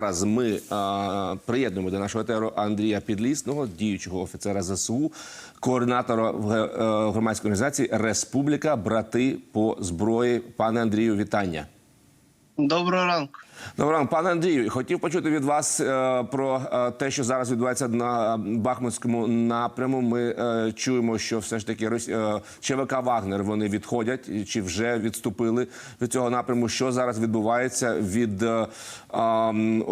Зараз ми а, приєднуємо до нашого етеру Андрія Підлісного, діючого офіцера ЗСУ, координатора в е, громадської організації Республіка Брати по зброї. Пане Андрію, вітання. Доброго ранку. Доброго пане Андрію. Хотів почути від вас е, про е, те, що зараз відбувається на Бахмутському напряму. Ми е, чуємо, що все ж таки Рос... е, ЧВК Вагнер вони відходять чи вже відступили від цього напряму. Що зараз відбувається від е, м,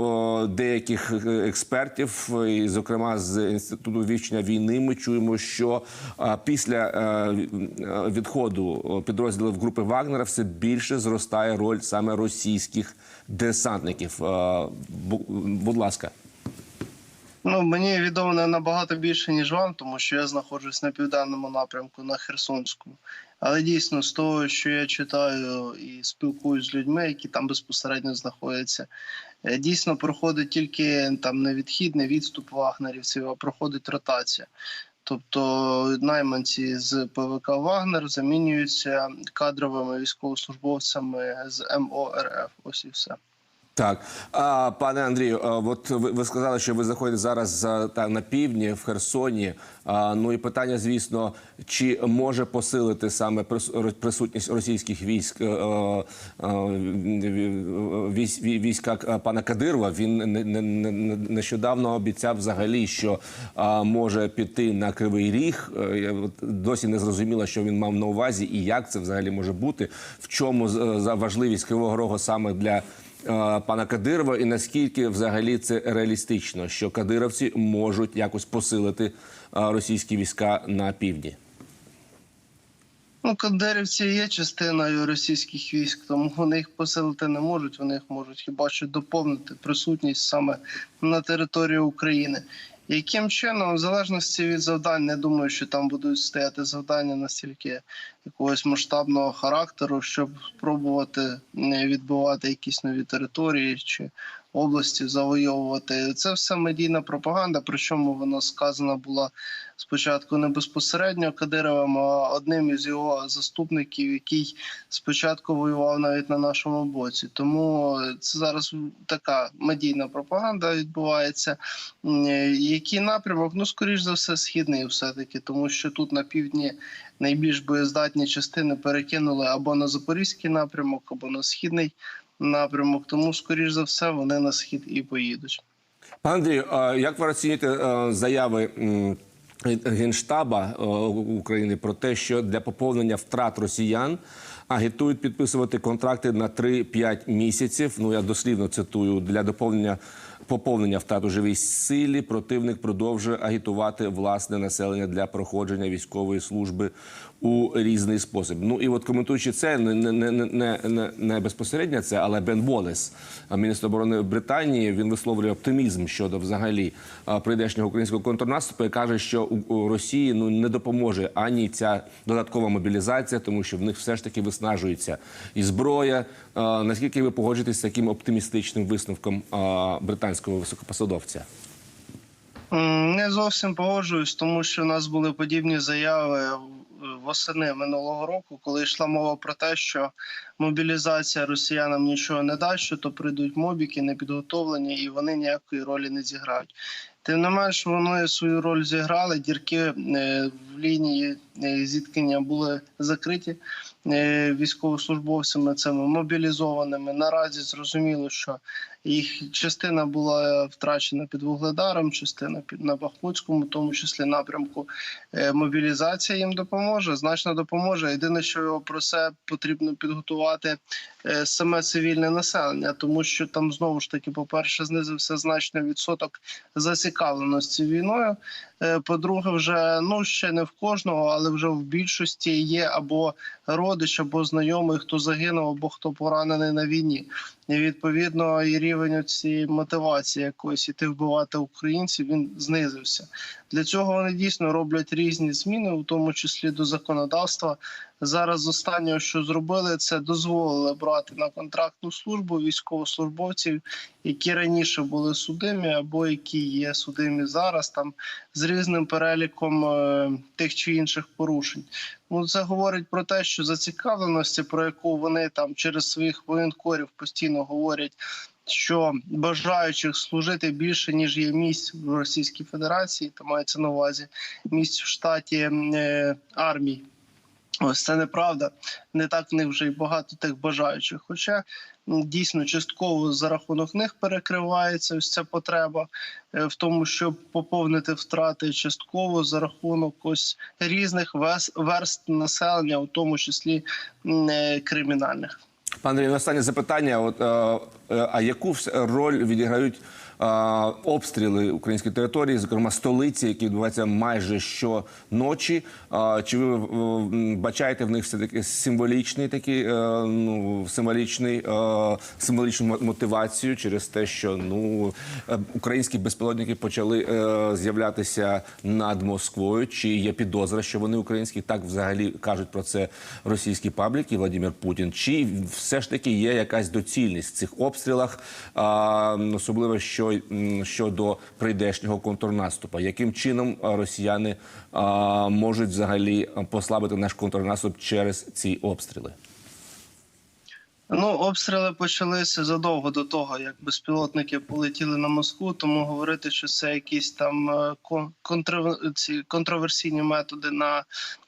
деяких експертів, і, зокрема з інституту вивчення війни, ми чуємо, що е, після е, е, відходу підрозділів групи Вагнера все більше зростає роль саме російських десантників. Е, Будь ласка. Ну мені відомо набагато більше ніж вам, тому що я знаходжусь на південному напрямку на Херсонському. Але дійсно, з того, що я читаю і спілкуюсь з людьми, які там безпосередньо знаходяться, е, дійсно проходить тільки там не відхід, не відступ вагнерівців, а проходить ротація. Тобто найманці з ПВК Вагнер замінюються кадровими військовослужбовцями з МОРФ. Ось і все. Так, а, пане Андрію, а, от ви, ви сказали, що ви знаходитесь зараз а, та, на півдні в Херсоні. А, ну і питання, звісно, чи може посилити саме прис- присутність російських військ е, е, е, військ- вій- війська е, пана Кадирова? Він не- не- не- не- нещодавно обіцяв взагалі, що а, може піти на кривий ріг. Е, я Досі не зрозуміло, що він мав на увазі, і як це взагалі може бути. В чому з- за важливість кривого рогу саме для е, пана Кадирова, і наскільки взагалі це реалістично, що кадировці можуть якось посилити російські війська на півдні? Ну, кандерівці є частиною російських військ, тому вони їх посилити не можуть. Вони їх можуть хіба що доповнити присутність саме на території України. Яким чином, в залежності від завдань, не думаю, що там будуть стояти завдання настільки якогось масштабного характеру, щоб спробувати не відбивати якісь нові території чи області завойовувати. Це все медійна пропаганда. Причому вона сказана була спочатку не безпосередньо Кадировим, а одним із його заступників, який спочатку воював навіть на нашому боці. Тому це зараз така медійна пропаганда відбувається. Який напрямок? Ну, скоріш за все, східний, все таки, тому що тут на півдні найбільш боєздатні частини перекинули або на запорізький напрямок, або на східний напрямок. Тому, скоріш за все, вони на схід і поїдуть. Пане Андрію, як ви оцінюєте е, заяви Генштаба е, України про те, що для поповнення втрат росіян агітують підписувати контракти на 3-5 місяців? Ну я дослівно цитую для доповнення. Поповнення втрат у живій силі противник продовжує агітувати власне населення для проходження військової служби у різний спосіб. Ну і от коментуючи це, не, не, не, не, не, безпосередньо це, але Бен Волес, а міністр оборони Британії, він висловлює оптимізм щодо взагалі прийдешнього українського контрнаступу і каже, що у, Росії ну не допоможе ані ця додаткова мобілізація, тому що в них все ж таки виснажується і зброя. Наскільки ви погоджуєтесь з таким оптимістичним висновком а, британського високопосадовця? Не зовсім погоджуюсь, тому що в нас були подібні заяви восени минулого року, коли йшла мова про те, що мобілізація росіянам нічого не дасть, що то прийдуть мобіки непідготовлені, і вони ніякої ролі не зіграють. Тим не менш, вони свою роль зіграли. Дірки е, в лінії е, зіткнення були закриті військовослужбовцями, цими мобілізованими. Наразі зрозуміло, що їх частина була втрачена під вугледаром, частина під на Бахмутському, тому числі напрямку. Е, Мобілізація їм допоможе, значно допоможе. Єдине, що про це потрібно підготувати е, саме цивільне населення, тому що там знову ж таки, по-перше, знизився значно відсоток зацікавленості війною. Е, По-друге, вже ну ще не в кожного, але вже в більшості є або родич, або знайомий, хто загинув, або хто поранений на війні. І відповідно і рівень цієї мотивації якоїсь іти вбивати українців він знизився. Для цього вони дійсно роблять різні зміни, у тому числі до законодавства. Зараз останнє, що зробили, це дозволили брати на контрактну службу військовослужбовців, які раніше були судимі, або які є судимі зараз, там з різним переліком е, тих чи інших порушень. Ну це говорить про те, що зацікавленості, про яку вони там через своїх воєнкорів постійно говорять що бажаючих служити більше ніж є місць в Російській Федерації, то мається на увазі місць в штаті е, армії. Ось це неправда. Не так в них вже й багато тих бажаючих. Хоча дійсно частково за рахунок них перекривається ось ця потреба е, в тому, щоб поповнити втрати частково за рахунок ось різних верст населення, у тому числі е, кримінальних. Пане Андрію, останнє запитання. От, е, а яку роль відіграють обстріли української території, зокрема столиці, які відбуваються майже щоночі? Чи ви бачаєте в них все таки символічний такий, е, ну, символічний, е, символічну мотивацію через те, що ну, е, українські безпілотники почали з'являтися над Москвою? Чи є підозра, що вони українські? Так взагалі кажуть про це російські пабліки Владимир Путін. Чи все ж таки є якась доцільність в цих обстрілах, особливо що, м, щодо прийдешнього контрнаступу? Яким чином росіяни можуть взагалі послабити наш контрнаступ через ці обстріли? Ну, обстріли почалися задовго до того, як безпілотники полетіли на Москву. Тому говорити, що це якісь там е, контроверсійні методи на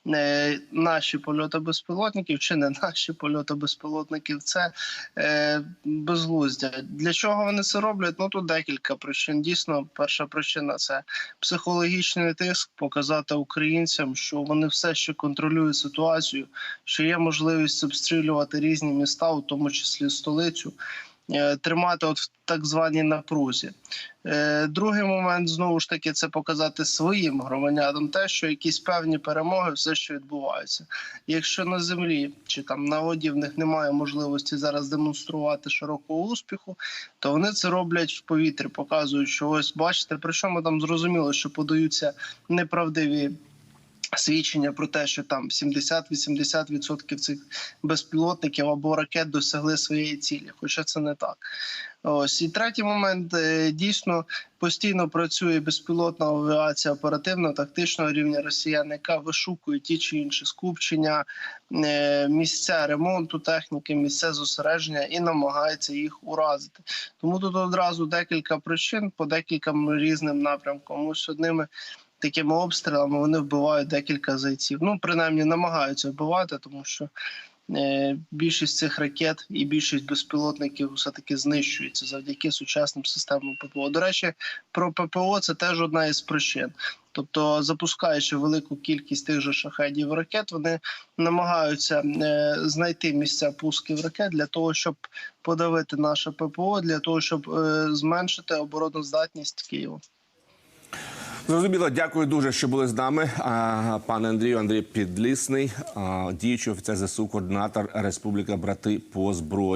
е, наші польоти безпілотників чи не наші польоти безпілотників, це е, безглуздя. Для чого вони це роблять? Ну тут декілька причин. Дійсно, перша причина це психологічний тиск, показати українцям, що вони все ще контролюють ситуацію, що є можливість обстрілювати різні міста, тому числі столицю. е, Тримати от в так званій напрузі. Е, Другий момент знову ж таки це показати своїм громадянам те, що якісь певні перемоги все ще відбуваються. Якщо на землі чи там на воді в них немає можливості зараз демонструвати широкого успіху, то вони це роблять в повітрі, показують, що ось бачите, причому там зрозуміло, що подаються неправдиві. Свідчення про те, що там 70-80% цих безпілотників або ракет досягли своєї цілі, хоча це не так. Ось і третій момент е, дійсно постійно працює безпілотна авіація оперативно-тактичного рівня росіян, яка вишукує ті чи інші скупчення, е, місця ремонту техніки, місця зосередження і намагається їх уразити. Тому тут одразу декілька причин по декільком різним напрямкам. Ось одними такими обстрілами вони вбивають декілька зайців. Ну, принаймні, намагаються вбивати, тому що е, більшість цих ракет і більшість безпілотників все таки знищується завдяки сучасним системам ППО. До речі, про ППО це теж одна із причин. Тобто, запускаючи велику кількість тих же шахедів ракет, вони намагаються е, знайти місця пусків ракет для того, щоб подавити наше ППО, для того, щоб е, зменшити обороноздатність Києва. Зрозуміло, дякую дуже, що були з нами. Пане Андрію, Андрій Підлісний, діючий офіцер ЗСУ, координатор Республіка Брати по зброї.